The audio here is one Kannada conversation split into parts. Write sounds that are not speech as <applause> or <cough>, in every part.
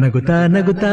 నగుతా నగుతా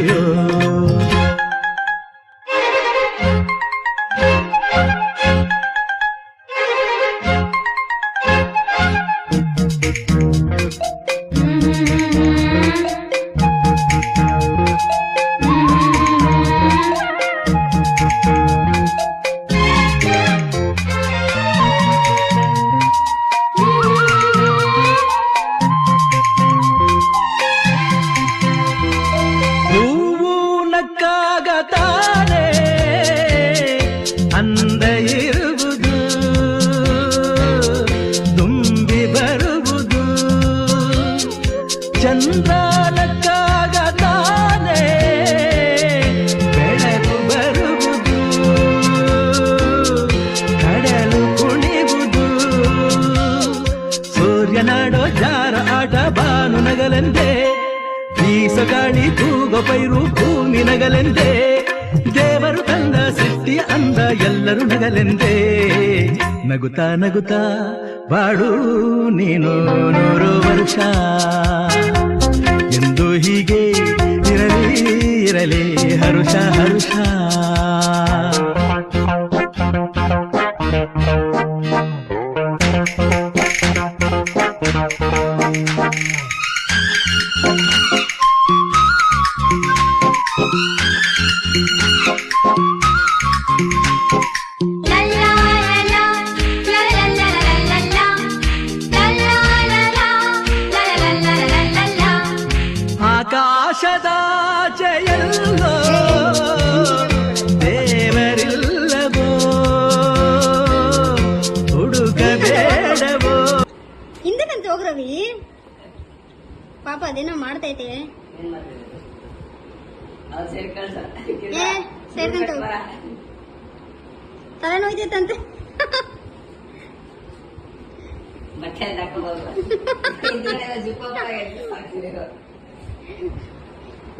ತಾನೇ ಅಂದ ಇರುವುದು ತುಂಬಿ ಬರುವುದು. ಚಂದ್ರ ನಕ್ಕಾಗ ತಾನೇ ಬೆಳಕು ಬರುವುದು. ಕಡಲು ಕುಣಿವುದು. ಸೂರ್ಯನಾಡೋ ಜಾರ ಆಟ ಬಾನು ನಗಲೆಂದೇ. ಬೀಸಗಾಳಿ ತೂಗ ಪೈರು ಭೂಮಿ ನಗಲೆಂದೇ. ನಗಲೆಂದೇ. ನಗುತ್ತಾ ನಗುತ್ತಾ ಬಾಡು ನೀನು ನೂರು ವರ್ಷ. ಎಂದು ಹೀಗೆ ಇರಲಿ ಇರಲಿ ಹರುಷ ಹರುಷ. ಹೋಗ್ ರವಿ ಪಾಪ ಅದೇನೋ ಮಾಡ್ತೈತೆ. ಸೇರ್ಕಂತ. ತಲೆ ನೋಯ್ತೈತಂತೆ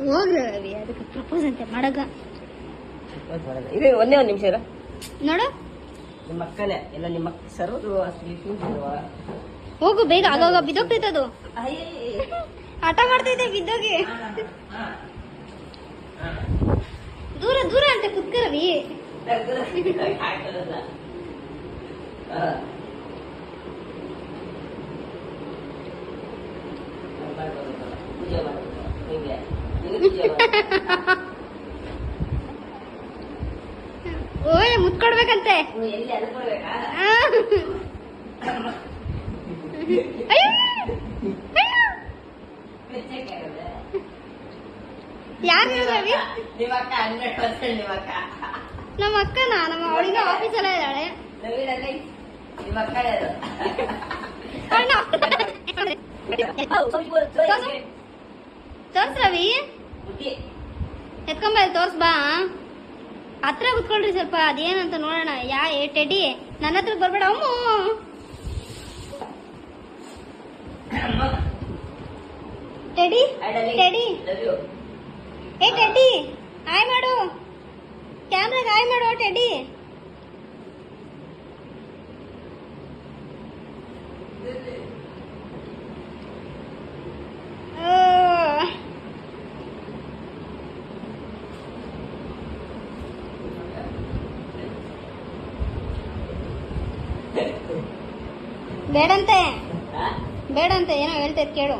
ಹೋಗ್ರಿ ರವಿ ಅದಕ್ಕೆ ಪ್ರಪೋಸ್ ಅಂತೆ ಮಾಡಗ ಇದು ಒಂದೇ ಒಂದು ನಿಮಿಷ ನೋಡು. ನಿಮ್ಮ ಮಕ್ಕಳೇ ಎಲ್ಲ ನಿಮ್ಮ ಸರ್ವರು ಅಷ್ಟು ಹೋಗು, ಬೇಗ ಆಗಾಗ ಬಿದ್ದೋಗ್ತೈತೆ ಅದು. ಆಟ ಮಾಡ್ತೈತೆ ಬಿದ್ದೋಗಿ ದೂರ ದೂರ ಅಂತ ಕುತ್ಕ ರವಿ ಓಯ್ ಮುತ್ಕೊಡ್ಬೇಕಂತೆ ಎಲ್ಲಿ ಅದು ಕೊಡ್ಬೇಕಾ ಆ. ಅಯ್ಯೋ. ಅಯ್ಯೋ. ಯಾರು ನಿಮ್ಮ ಅಕ್ಕನ? ನಮ್ಮ ಅವಳಿಗೆ ಆಫೀಸ್ ಎಲ್ಲ ಇದ್ದಾಳೆ. ತೋರ್ಸ್. ರವಿ. ಎತ್ಕೊಂಬ ತೋರ್ಸ್, ಬಾ. ಹತ್ರ ಕುತ್ಕೊಳ್ರಿ ಸ್ವಲ್ಪ, ಅದೇನಂತ ನೋಡೋಣ. ಯಾ ಟೆಡಿ. ನನ್ನ ಹತ್ರ ಬರ್ಬೇಡ, ಅಮ್ಮ. ಟೆಡಿ ಟೆಡಿ ಏ ಟೆಡಿ ಆಯ್ ಮಾಡು ಕ್ಯಾಮ್ರಾಗ ಆಯ್ ಮಾಡು ಟೆಡಿ ಆ. ಬೇಡಂತೆ. ಹಾ? ಅಂತ ಏನೋ ಹೇಳ್ತೈತ್ ಕೇಳು.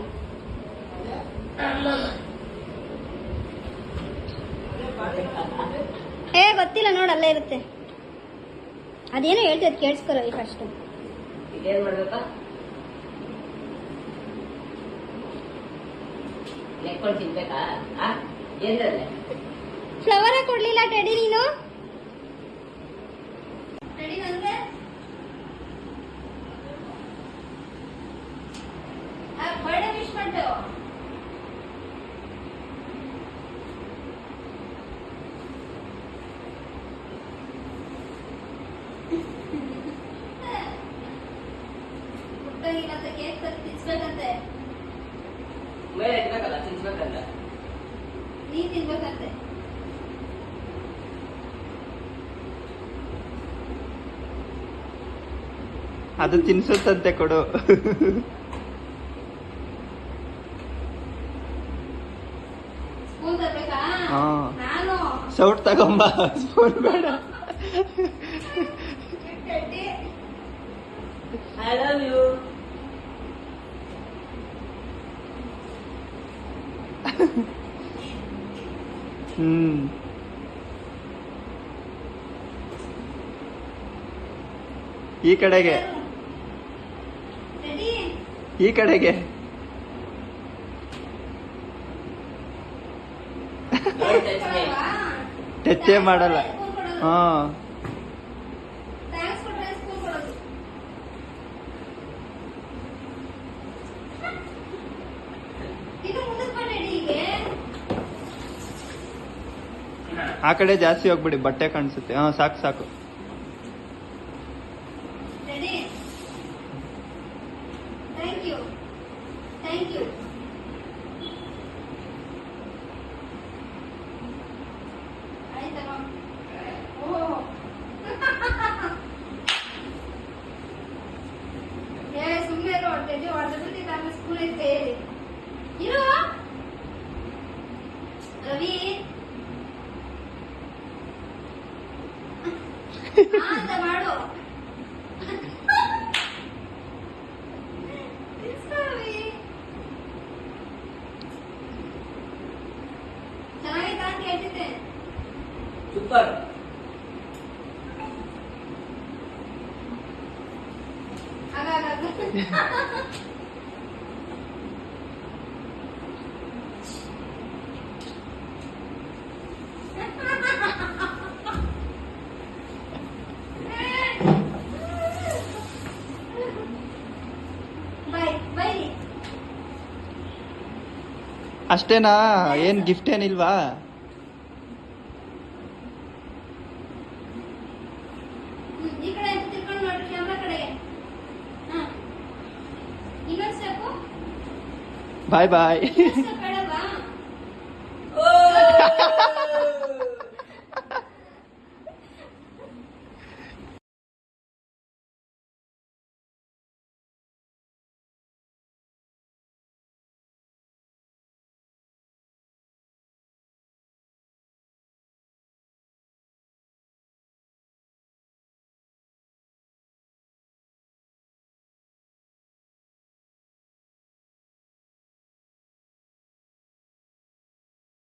ಏ ಗೊತ್ತಿಲ್ಲ ನೋಡು ಅಲ್ಲೇ ಇರುತ್ತೆ. ಅದೇನೋ ಹೇಳ್ತೈತ್ ಕೇಳಿಸ್ಕೊರೋ ಈ ಫಸ್ಟ್ ಇದೇನ್ ಮಾಡ್ಬೇಕಾ? ಲೆಕ್ಕೊಂಡು ತಿನ್ಬೇಕಾ? ಆ ಏನ್ರಲ್ಲೇ ಫ್ಲವರೇ ಕೊಡ್ಲಿಲ್ಲ ಟೆಡಿ ನೀನು? ಕೇಕ್ ತಿನ್ಸ್ಬೇಕಂತೆ. ಮೇಲೆ ಇರ್ಬೇಕಲ್ಲ ತಿನ್ಸ್ಬೇಕಂತ. ನೀನ್ ತಿನ್ಬೇಕಂತೆ. ಅದು ತಿನ್ಸುತ್ತಂತೆ ಕೊಡು <laughs> ಸ್ಪೂನ್ ತರ್ಬೇಕಾ ಹಾ. ನಾನು ಸೌಟ್ ತಗೊಂಬ. ಸ್ಪೂನ್ ಬೇಡ. I love you hmm. ಈ ಕಡೆಗೆ. ಈ ಕಡೆಗೆ ಟಚ್ಚೇ ಮಾಡಲ್ಲ ಹಾ ಥ್ಯಾಂಕ್ಸ್ ಕೊಟ್ರೆ ಸ್ಪೂನ್ ಕೊಡೋದು ಇದು ಮುಂದಕ್ಕೆ ಮಾಡಲ್ಲ. ಟೆಡ್ಡಿಗೆ ಆ ಕಡೆ ಜಾಸ್ತಿ ಹೋಗ್ಬಿಡಿ ಬಟ್ಟೆ ಕಾಣಿಸುತ್ತೆ. ಹಾ ಸಾಕು ಸಾಕು. maybe or the that I'm a school is failing. You know ಅಷ್ಟೇನಾ? ಏನ್ ಗಿಫ್ಟ್ ಏನಿಲ್ವಾ? ಬಾಯ್ ಬಾಯ್ <laughs>